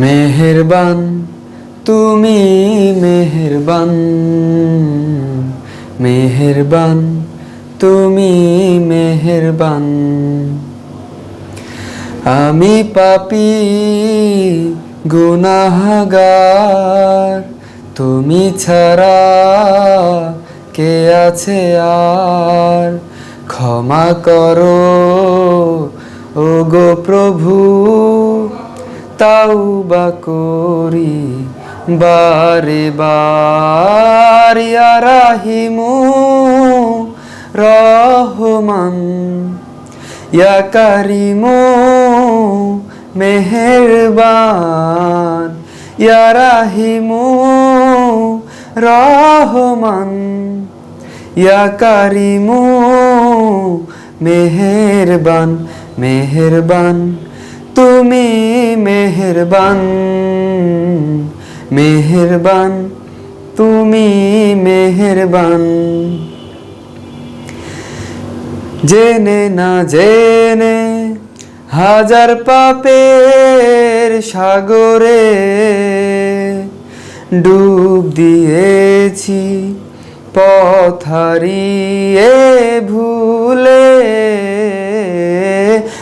মেহেরবান, তুমি মেহেরবান। মেহেরবান, তুমি মেহেরবান। আমি পাপি, গুনাহগার। তুমি ছাড়া কে আছে আর? ক্ষমা করো ও গো প্রভু। তাওবা করি, বারে বার, ইয়া রাহিমু রহমান, ইয়া কারিমু মেহেরবান, ইয়া রাহিমু রহমান, ইয়া কারিমু মেহেরবান মেহেরবান। তুমি মেহেরবান মেহেরবান, তুমি মেহেরবান। জেনে না জেনে হাজার পাপের সাগরে ডুব দিয়েছি পথারিয়ে ভুলে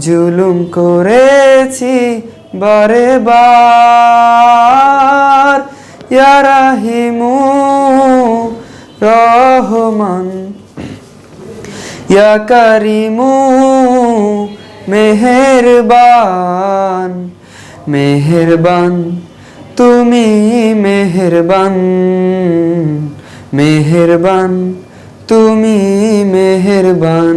জুলুম করেছি বারে বার। ইয়া রাহিমু রহমান। ইয়া কারিমু মেহেরবান। মেহেরবান, তুমি মেহেরবান। মেহেরবান, তুমি মেহেরবান।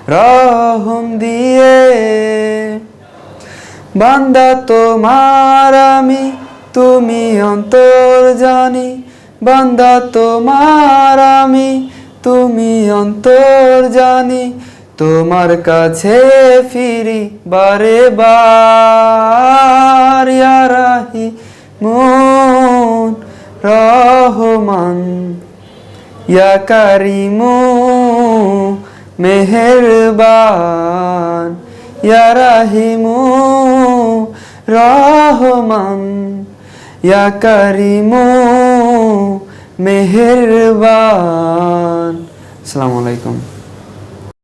রহম দিয়ে। বান্দা তোমার আমি, তুমি অন্তর জানি। বান্দা তোমার আমি, তুমি অন্তর জানি। তোমার কাছে ফিরি বারে বার, ইয়া রাহি মন রহমান, ইয়া কারিমু মেহেরবান ইয়ারাহিমু রহমান ইয়া কারিমু মেহেরবান। আসসালামু আলাইকুম।